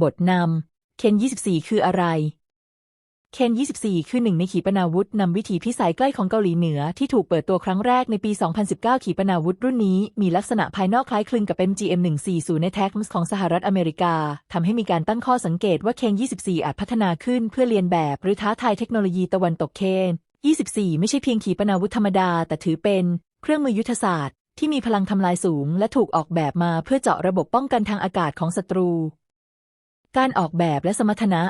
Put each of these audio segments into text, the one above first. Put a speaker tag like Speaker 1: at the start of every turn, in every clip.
Speaker 1: บทนำเคน 24 คืออะไร เคน 24 คือหนึ่งในขีปนาวุธนำวิถีพิสัยใกล้ของเกาหลีเหนือที่ถูกเปิดตัวครั้งแรกในปี 2019 ขีปนาวุธรุ่นนี้มีลักษณะภายนอกคล้ายคลึงกับ MGM 140ในแท็กส์ของสหรัฐอเมริกาทำให้มีการตั้งข้อสังเกตว่าเคน 24 อาจพัฒนาขึ้นเพื่อเลียนแบบหรือท้าทายเทคโนโลยีตะวันตกเคน 24 ไม่ใช่เพียงขีปนาวุธธรรมดา แต่ถือเป็นเครื่องมือยุทธศาสตร์ที่มีพลังทำลายสูง และถูกออกแบบมาเพื่อเจาะระบบป้องกันทางอากาศของศัตรู การออกแบบและสมรรถนะ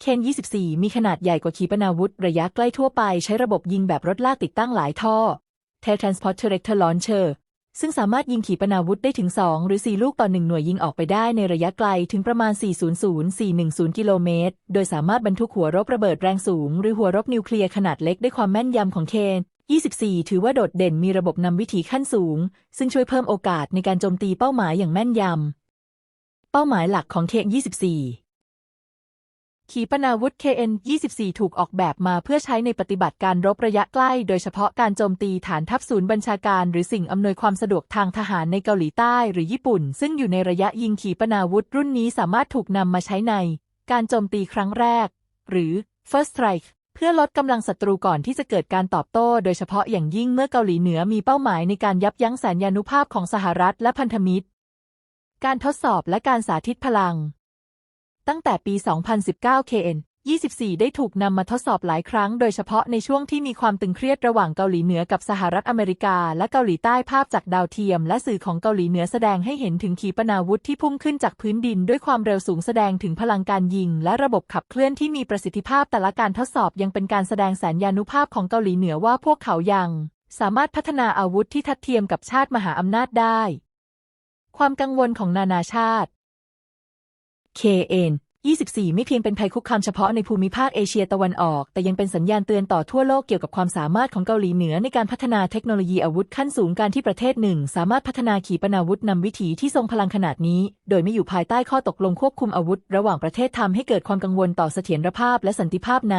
Speaker 1: เคน24 มีขนาดใหญ่กว่าขีปนาวุธ ระยะใกล้ทั่วไปใช้ระบบยิงแบบรถลากติดตั้งหลายท่อ Tail Transport Director Launcher ซึ่งสามารถยิงขีปนาวุธได้ถึง 2 หรือ 4 ลูกต่อ 1 หน่วยยิงออกไปได้ในระยะไกลถึงประมาณ 400-410 กิโลเมตร โดยสามารถบรรทุกหัวรบระเบิดแรงสูง หรือหัวรบนิวเคลียร์ขนาดเล็กได้ความแม่นยำของเคน 24 ถือว่าโดดเด่นมีระบบนำวิถีขั้นสูง ซึ่งช่วยเพิ่มโอกาสในการโจมตีเป้าหมายอย่างแม่นยำ ป้าหมายหลักของเคน24 ขีปนาวุธ KN-24 ถูกออกแบบมาเพื่อใช้ในปฏิบัติการรบระยะใกล้ โดยเฉพาะการโจมตีฐานทัพศูนย์บัญชาการ หรือสิ่งอำนวยความสะดวกทางทหารในเกาหลีใต้หรือญี่ปุ่น ซึ่งอยู่ในระยะยิงขีปนาวุธรุ่นนี้สามารถถูกนำมาใช้ใน การโจมตีครั้งแรก หรือ first strike เพื่อลดกำลังศัตรูก่อนที่จะเกิดการตอบโต้ โดยเฉพาะอย่างยิ่งเมื่อเกาหลีเหนือมีเป้าหมายในการยับยั้งแสนยานุภาพของสหรัฐและพันธมิตร การทดสอบและการสาธิตพลัง ตั้งแต่ปี 2019 KN 24 ได้ถูกนำมาทดสอบหลายครั้ง โดยเฉพาะในช่วงที่มีความตึงเครียดระหว่างเกาหลีเหนือกับสหรัฐอเมริกา และเกาหลีใต้ภาพจากดาวเทียม และสื่อของเกาหลีเหนือแสดงให้เห็นถึงขีปนาวุธที่พุ่งขึ้นจากพื้นดิน ด้วยความเร็วสูงแสดงถึงพลังการยิง และระบบขับเคลื่อนที่มีประสิทธิภาพแต่ละการทดสอบยังเป็นการแสดงแสนยานุภาพของเกาหลีเหนือว่าพวกเขายัง สามารถพัฒนาอาวุธที่ทัดเทียมกับชาติมหาอำนาจได้ ความกังวลของนานาชาติ KN 24 ไม่เพียงเป็นภัยคุกคามเฉพาะในภูมิภาคเอเชียตะวันออก แต่ยังเป็นสัญญาณเตือนต่อทั่วโลกเกี่ยวกับความสามารถของเกาหลีเหนือในการพัฒนาเทคโนโลยีอาวุธขั้นสูงการที่ประเทศหนึ่ง สามารถพัฒนาขีปนาวุธนำวิถีที่ทรงพลังขนาดนี้ โดยไม่อยู่ภายใต้ข้อตกลงควบคุมอาวุธ ระหว่างประเทศทำให้เกิดความกังวลต่อเสถียรภาพและสันติภาพใน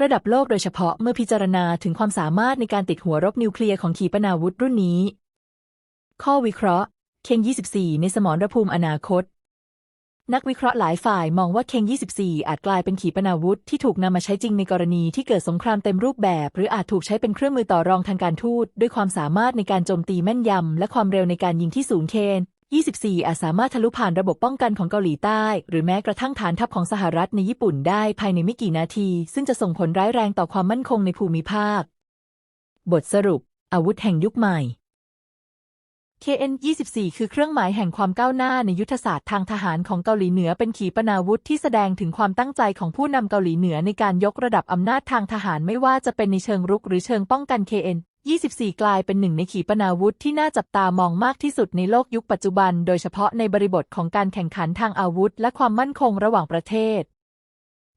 Speaker 1: ระดับโลกโดยเฉพาะเมื่อพิจารณาถึงความสามารถในการติดหัวรบนิวเคลียร์ของขีปนาวุธรุ่นนี้ ข้อวิเคราะห์ เคง24 ในสมรภูมิอนาคต นักวิเคราะห์หลายฝ่ายมองว่าเคง24 อาจกลายเป็นขีปนาวุธที่ถูกนำมาใช้จริงในกรณีที่เกิดสงครามเต็มรูปแบบ หรืออาจถูกใช้เป็นเครื่องมือต่อรองทางการทูต ด้วยความสามารถในการโจมตีแม่นยำ และความเร็วในการยิงที่สูงเคน24 อาจสามารถทะลุผ่านระบบป้องกันของเกาหลีใต้ หรือแม้กระทั่งฐานทัพของสหรัฐในญี่ปุ่นได้ภายในไม่กี่นาที ซึ่งจะส่งผลร้ายแรงต่อความมั่นคงในภูมิภาค บทสรุป อาวุธแห่งยุคใหม่ KN 24คือเครื่องหมายแห่งความก้าวหน้าในยุทธศาสตร์ทางทหารของเกาหลีเหนือเป็นขีปนาวุธที่แสดงถึงความตั้งใจของผู้นำเกาหลีเหนือในการยกระดับอำนาจทางทหารไม่ว่าจะเป็นในเชิงรุกหรือเชิงป้องกัน KN 24 กลายเป็นหนึ่งในขีปนาวุธที่น่าจับตามองมากที่สุดในโลกยุคปัจจุบัน โดยเฉพาะในบริบทของการแข่งขันทางอาวุธ และความมั่นคงระหว่างประเทศ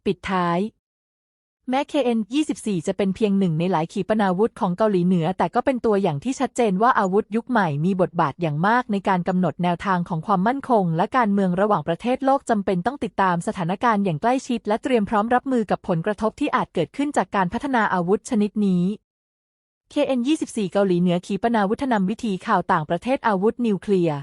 Speaker 1: ปิดท้าย แม้ KN-24 จะเป็นเพียงหนึ่งในหลายขีปนาวุธของเกาหลีเหนือ แต่ก็เป็นตัวอย่างที่ชัดเจนว่าอาวุธยุคใหม่มีบทบาทอย่างมากในการกำหนดแนวทางของความมั่นคง และการเมืองระหว่างประเทศโลกจำเป็นต้องติดตามสถานการณ์อย่างใกล้ชิด และเตรียมพร้อมรับมือกับผลกระทบที่อาจเกิดขึ้นจากการพัฒนาอาวุธชนิดนี้ KN-24 เกาหลีเหนือขีปนาวุธนำวิธีข่าวต่างประเทศอาวุธนิวเคลียร์